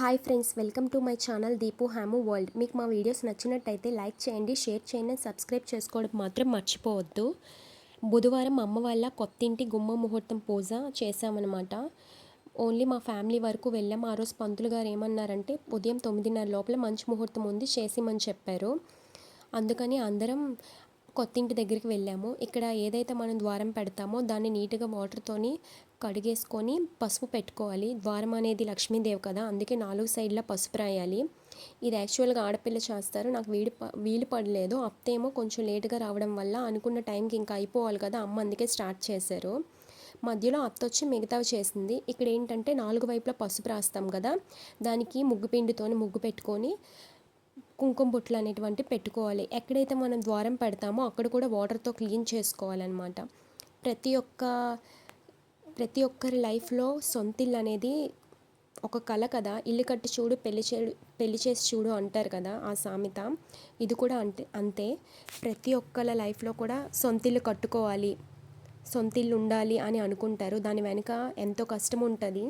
Hi friends welcome to my channel Deepu హ్యాము world మీకు మా videos నచ్చినట్టయితే లైక్ చేయండి షేర్ చేయండి సబ్స్క్రైబ్ చేసుకోవడం మాత్రం మర్చిపోవద్దు. బుధవారం అమ్మ వాళ్ళ కొత్తింటి గుమ్మ ముహూర్తం పూజ చేశామన్నమాట. ఓన్లీ మా ఫ్యామిలీ వరకు వెళ్ళాం. ఆ రోజు పంతులు గారు ఏమన్నారంటే ఉదయం తొమ్మిదిన్నర లోపల మంచి ముహూర్తం ఉంది చేసిమని చెప్పారు. అందుకని అందరం కొత్తింటి దగ్గరికి వెళ్ళాము. ఇక్కడ ఏదైతే మనం ద్వారం పెడతామో దాన్ని నీట్గా వాటర్తోని కడిగేసుకొని పసుపు పెట్టుకోవాలి. ద్వారం అనేది లక్ష్మీదేవి కదా అందుకే నాలుగు సైడ్ల పసుపు రాయాలి. ఇది యాక్చువల్గా ఆడపిల్ల చేస్తారు. నాకు వీడి వీలు పడలేదు. అత్తేమో కొంచెం లేటుగా రావడం వల్ల అనుకున్న టైంకి ఇంకా అయిపోవాలి కదా అమ్మ అందుకే స్టార్ట్ చేశారు. మధ్యలో అత్త వచ్చి మిగతావి చేసింది. ఇక్కడ ఏంటంటే నాలుగు వైపులా పసుపు రాస్తాం కదా దానికి ముగ్గు పిండితోని ముగ్గు పెట్టుకొని కుంకుమ బొట్లు అనేటువంటి పెట్టుకోవాలి. ఎక్కడైతే మనం ద్వారం పెడతామో అక్కడ కూడా వాటర్తో క్లీన్ చేసుకోవాలన్నమాట. ప్రతి ఒక్క ప్రతి ఒక్కరి లైఫ్లో సొంతిల్లు అనేది ఒక కళ కదా. ఇల్లు కట్టి చూడు పెళ్ళి చేడు పెళ్ళి చేసి చూడు అంటారు కదా ఆ సామెత. ఇది కూడా అంతే అంతే. ప్రతి ఒక్కళ్ళ లైఫ్లో కూడా సొంతిల్లు కట్టుకోవాలి. సొంతిల్లు ఉండాలి అని అనుకుంటారు. దాని వెనుక ఎంతో కష్టం ఉంటుంది.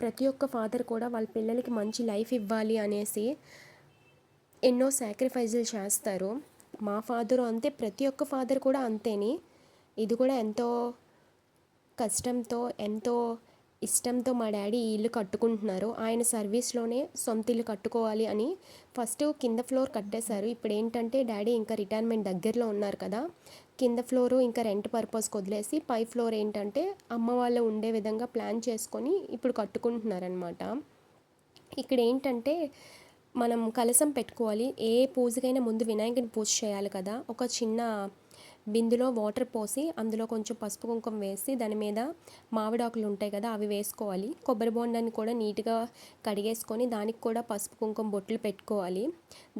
ప్రతి ఒక్క ఫాదర్ కూడా వాళ్ళ పిల్లలకి మంచి లైఫ్ ఇవ్వాలి అనేసి ఎన్నో సాక్రిఫైజులు చేస్తారు. మా ఫాదరు అంతే ప్రతి ఒక్క ఫాదర్ కూడా అంతేని. ఇది కూడా ఎంతో కష్టంతో ఎంతో ఇష్టంతో మా డాడీ ఈ ఇల్లు కట్టుకుంటున్నారు. ఆయన సర్వీస్లోనే సొంత ఇల్లు కట్టుకోవాలి అని ఫస్ట్ కింద ఫ్లోర్ కట్టేశారు. ఇప్పుడు ఏంటంటే డాడీ ఇంకా రిటైర్మెంట్ దగ్గరలో ఉన్నారు కదా. కింద ఫ్లోరు ఇంకా రెంట్ పర్పస్కి వదిలేసి పై ఫ్లోర్ ఏంటంటే అమ్మ వాళ్ళు ఉండే విధంగా ప్లాన్ చేసుకొని ఇప్పుడు కట్టుకుంటున్నారనమాట ఇక్కడ ఏంటంటే మనం కలసం పెట్టుకోవాలి. ఏ పూజకైనా ముందు వినాయకుని పూజ చేయాలి కదా. ఒక చిన్న బిందులో వాటర్ పోసి అందులో కొంచెం పసుపు కుంకుమ వేసి దాని మీద మామిడాకులు ఉంటాయి కదా అవి వేసుకోవాలి. కొబ్బరి బొండాన్ని కూడా నీట్గా కడిగేసుకొని దానికి కూడా పసుపు కుంకుమ బొట్లు పెట్టుకోవాలి.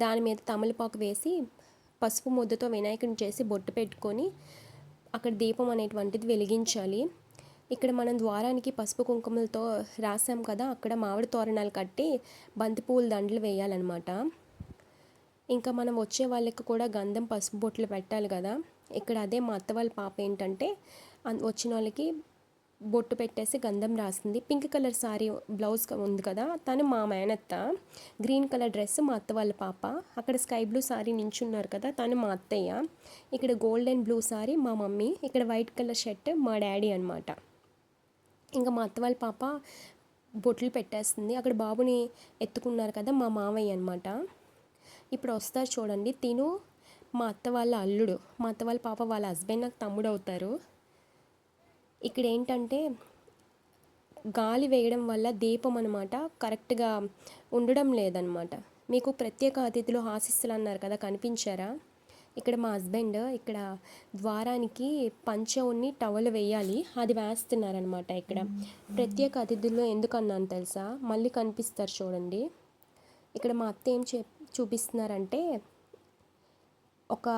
దాని మీద తమలపాకు వేసి పసుపు ముద్దతో వినాయకుని చేసి బొట్టు పెట్టుకొని అక్కడ దీపం అనేటువంటిది వెలిగించాలి. ఇక్కడ మనం ద్వారానికి పసుపు కుంకుమలతో రాసాం కదా అక్కడ మామిడి తోరణాలు కట్టి బంతిపూల దండలు వేయాలన్నమాట. ఇంకా మనం వచ్చే వాళ్ళకి కూడా గంధం పసుపు బొట్లు పెట్టాలి కదా. ఇక్కడ అదే మా అత్త వాళ్ళ పాప ఏంటంటే వచ్చిన వాళ్ళకి బొట్టు పెట్టేసి గంధం రాసింది. పింక్ కలర్ సారీ బ్లౌజ్ ఉంది కదా తను మా మేనత్త. గ్రీన్ కలర్ డ్రెస్ మా అత్త వాళ్ళ పాప. అక్కడ స్కై బ్లూ సారీ నించున్నారు కదా తను మా అత్తయ్య. ఇక్కడ గోల్డెన్ బ్లూ సారీ మా మమ్మీ. ఇక్కడ వైట్ కలర్ షర్ట్ మా డాడీ అనమాట ఇంకా మా అత్త వాళ్ళ పాప బొట్లు పెట్టేస్తుంది. అక్కడ బాబుని ఎత్తుకున్నారు కదా మా మావయ్య అనమాట ఇప్పుడు వస్తారు చూడండి. తిను మా అత్త వాళ్ళ అల్లుడు మా అత్త వాళ్ళ పాప వాళ్ళ హస్బెండ్ నాకు తమ్ముడు అవుతారు. ఇక్కడ ఏంటంటే గాలి వేయడం వల్ల దీపం అనమాట కరెక్ట్గా ఉండడం లేదనమాట మీకు ప్రత్యేక అతిథులు ఆశిస్తులు అన్నారు కదా కనిపించారా? ఇక్కడ మా హస్బెండ్ ఇక్కడ ద్వారానికి పంచ ఉన్ని టవల్ వేయాలి. అది వేస్తున్నారనమాట ఇక్కడ. ప్రత్యేక అతిథుల్లో ఎందుకన్నాను తెలుసా? మళ్ళీ కనిపిస్తారు చూడండి. ఇక్కడ మా అత్త ఏం చే చూపిస్తున్నారంటే ఒక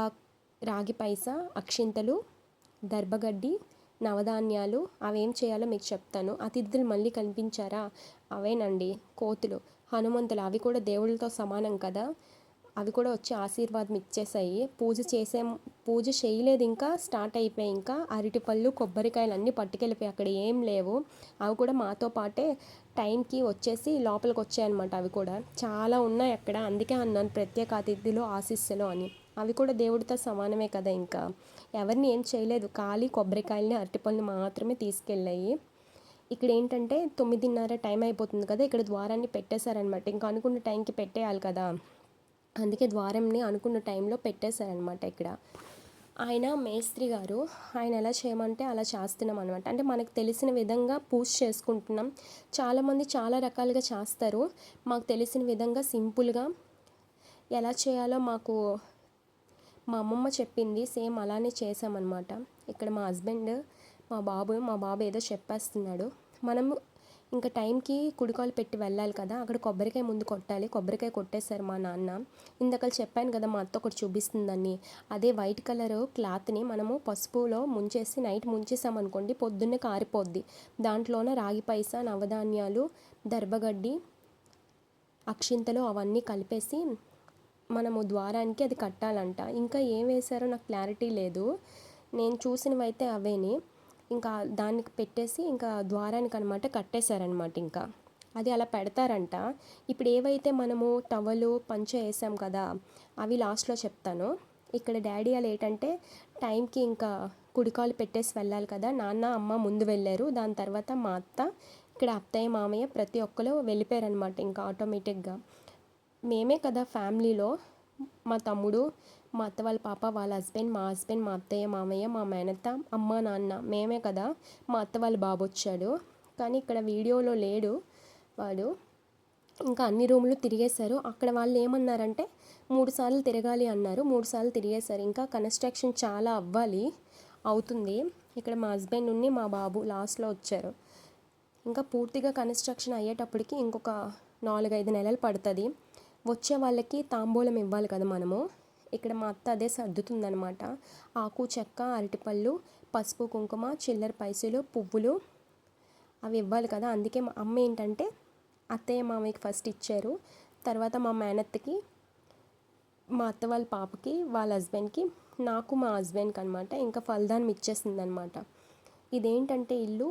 రాగి పైస అక్షింతలు దర్భగడ్డి నవధాన్యాలు అవేం చేయాలో మీకు చెప్తాను. అతిథులు మళ్ళీ కనిపించారా? అవేనండి కోతులు హనుమంతులు అవి కూడా దేవుళ్ళతో సమానం కదా? అవి కూడా వచ్చి ఆశీర్వాదం ఇచ్చేసాయి. పూజ చేసే పూజ చేయలేదు ఇంకా స్టార్ట్ అయిపోయి ఇంకా. అరటిపళ్ళు కొబ్బరికాయలు అన్నీ పట్టుకెళ్ళిపోయి అక్కడ ఏం లేవు. అవి కూడా మాతో పాటే టైంకి వచ్చేసి లోపలికి వచ్చాయన్నమాట అవి కూడా. చాలా ఉన్నాయి అక్కడ. అందుకే అన్నాను ప్రత్యేక అతిథులు ఆశీస్సులు అని. అవి కూడా దేవుడితో సమానమే కదా ఇంకా. ఎవరిని ఏం చేయలేదు. ఖాళీ కొబ్బరికాయలని అరటిపళ్ళని మాత్రమే తీసుకెళ్ళాయి. ఇక్కడ ఏంటంటే తొమ్మిదిన్నర టైం అయిపోతుంది కదా ఇక్కడ ద్వారాన్ని పెట్టేశారనమాట ఇంకా అనుకున్న టైంకి పెట్టేయాలి కదా. అందుకే ద్వారంని అనుకున్న టైంలో పెట్టేశారనమాట ఇక్కడ. ఆయన మేస్త్రి గారు ఆయన ఎలా చేయమంటే అలా చేస్తున్నాం అనమాట అంటే మనకు తెలిసిన విధంగా పూజ చేసుకుంటున్నాం. చాలామంది చాలా రకాలుగా చేస్తారు. మాకు తెలిసిన విధంగా సింపుల్గా ఎలా చేయాలో మాకు మా అమ్మమ్మ చెప్పింది. సేమ్ అలానే చేసామన్నమాట ఇక్కడ మా హస్బెండ్ మా బాబు మా బాబు ఏదో చెప్పేస్తున్నాడు. మనము ఇంకా టైంకి కుడికాలు పెట్టి వెళ్ళాలి కదా అక్కడ కొబ్బరికాయ ముందు కొట్టాలి. కొబ్బరికాయ కొట్టేశారు మా నాన్న. ఇందాక చెప్పాను కదా మా అత్త ఒకటి చూపిస్తుందని. అదే వైట్ కలర్ క్లాత్ని మనము పసుపులో ముంచేసి నైట్ ముంచేసామనుకోండి పొద్దున్నే కారిపోద్ది. దాంట్లోన రాగి పైస నవధాన్యాలు దర్భగడ్డి అక్షింతలు అవన్నీ కలిపేసి మనము ద్వారానికి అది కట్టాలంట. ఇంకా ఏం వేశారో నాకు క్లారిటీ లేదు. నేను చూసినవైతే అవేని. ఇంకా దానికి పెట్టేసి ఇంకా ద్వారానికి అనమాట కట్టేశారనమాట ఇంకా. అది అలా పెడతారంట. ఇప్పుడు ఏవైతే మనము టవలు పంచ వేసాం కదా అవి లాస్ట్లో చెప్తాను. ఇక్కడ డాడీ వాళ్ళు ఏంటంటే టైంకి ఇంకా కుడికాలు పెట్టేసి వెళ్ళాలి కదా నాన్న అమ్మ ముందు వెళ్ళారు. దాని తర్వాత మా అత్త ఇక్కడ అత్తయ్య మామయ్య ప్రతి ఒక్కరు వెళ్ళిపోయారనమాట ఇంకా ఆటోమేటిక్గా. మేమే కదా ఫ్యామిలీలో మా తమ్ముడు మా అత్త వాళ్ళ పాప వాళ్ళ హస్బెండ్ మా హస్బెండ్ మా అత్తయ్య మామయ్య మా మేనత్త అమ్మ నాన్న మేమే కదా. మా అత్త వాళ్ళ బాబు వచ్చాడు. కానీ ఇక్కడ వీడియోలో లేడు వాడు. ఇంకా అన్ని రూములు తిరిగేశారు. అక్కడ వాళ్ళు ఏమన్నారంటే మూడు సార్లు తిరగాలి అన్నారు. మూడు సార్లు తిరిగేశారు. ఇంకా కన్స్ట్రక్షన్ చాలా అవ్వాలి అవుతుంది. ఇక్కడ మా హస్బెండ్ ఉన్ని మా బాబు లాస్ట్లో వచ్చారు. ఇంకా పూర్తిగా కన్స్ట్రక్షన్ అయ్యేటప్పటికి ఇంకొక నాలుగైదు నెలలు పడుతుంది. వచ్చే వాళ్ళకి తాంబూలం ఇవ్వాలి కదా మనము. ఇక్కడ మా అత్త అదే సర్దుతుందనమాట ఆకు చెక్క అరటిపళ్ళు పసుపు కుంకుమ చిల్లర పైసలు పువ్వులు అవి ఇవ్వాలి కదా. అందుకే మా అమ్మ ఏంటంటే అత్తయ్య మామయ్యకి ఫస్ట్ ఇచ్చారు. తర్వాత మా మేనత్తకి మా అత్త వాళ్ళ పాపకి వాళ్ళ హస్బెండ్కి నాకు మా హస్బెండ్కి అనమాట ఇంకా ఫలదానం ఇచ్చేసిందనమాట ఇదేంటంటే ఇల్లు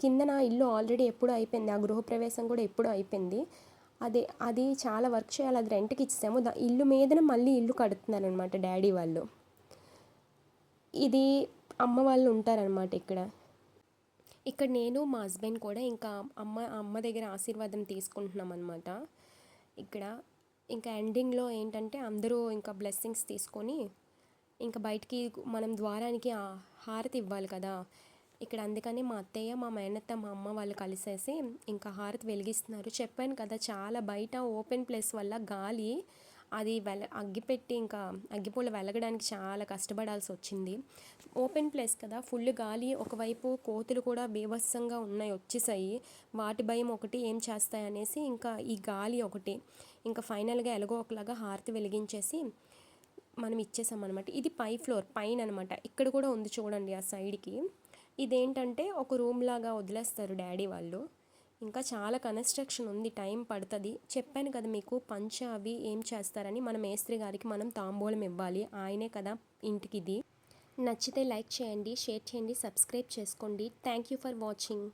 కింద నా ఇల్లు ఆల్రెడీ ఎప్పుడూ అయిపోయింది. ఆ గృహప్రవేశం కూడా ఎప్పుడూ అయిపోయింది. అదే అది చాలా వర్క్ చేయాలి అది రెంట్కి ఇచ్చాము దా ఇల్లు మీదన మళ్ళీ ఇల్లు కడుతున్నారు అనమాట డాడీ వాళ్ళు. ఇది అమ్మ వాళ్ళు ఉంటారనమాట ఇక్కడ. ఇక్కడ నేను మా హస్బెండ్ కూడా ఇంకా అమ్మ అమ్మ దగ్గర ఆశీర్వాదం తీసుకుంటున్నాం అనమాట ఇక్కడ ఇంకా ఎండింగ్లో ఏంటంటే అందరూ ఇంకా బ్లెస్సింగ్స్ తీసుకొని ఇంకా బయటికి మనం ద్వారానికి హారతి ఇవ్వాలి కదా. ఇక్కడ అందుకని మా అత్తయ్య మా మేనత్త మా అమ్మ వాళ్ళు కలిసేసి ఇంకా హారతి వెలిగిస్తున్నారు. చెప్పాను కదా చాలా బయట ఓపెన్ ప్లేస్ వల్ల గాలి అది వెల అగ్గిపెట్టి ఇంకా అగ్గిపూల వెలగడానికి చాలా కష్టపడాల్సి వచ్చింది. ఓపెన్ ప్లేస్ కదా ఫుల్ గాలి ఒకవైపు కోతులు కూడా బీభత్సంగా ఉన్నాయి వచ్చేసాయి. వాటి భయం ఒకటి ఏం చేస్తాయి అనేసి ఇంకా ఈ గాలి ఒకటి. ఇంకా ఫైనల్గా ఎలాగో ఒకలాగా హారతి వెలిగించేసి మనం ఇచ్చేసాం అనమాట ఇది పై ఫ్లోర్ పైన అనమాట ఇక్కడ కూడా ఉంది చూడండి ఆ సైడ్కి. ఇదేంటంటే ఒక రూమ్ లాగా వదిలేస్తారు డాడీ వాళ్ళు. ఇంకా చాలా కన్స్ట్రక్షన్ ఉంది టైం పడుతుంది. చెప్పాను కదా మీకు పంచ అవి ఏం చేస్తారని మన మేస్త్రి గారికి మనం తాంబూలం ఇవ్వాలి. ఆయనే కదా ఇంటికిది. నచ్చితే లైక్ చేయండి షేర్ చేయండి సబ్స్క్రైబ్ చేసుకోండి. Thank you for watching.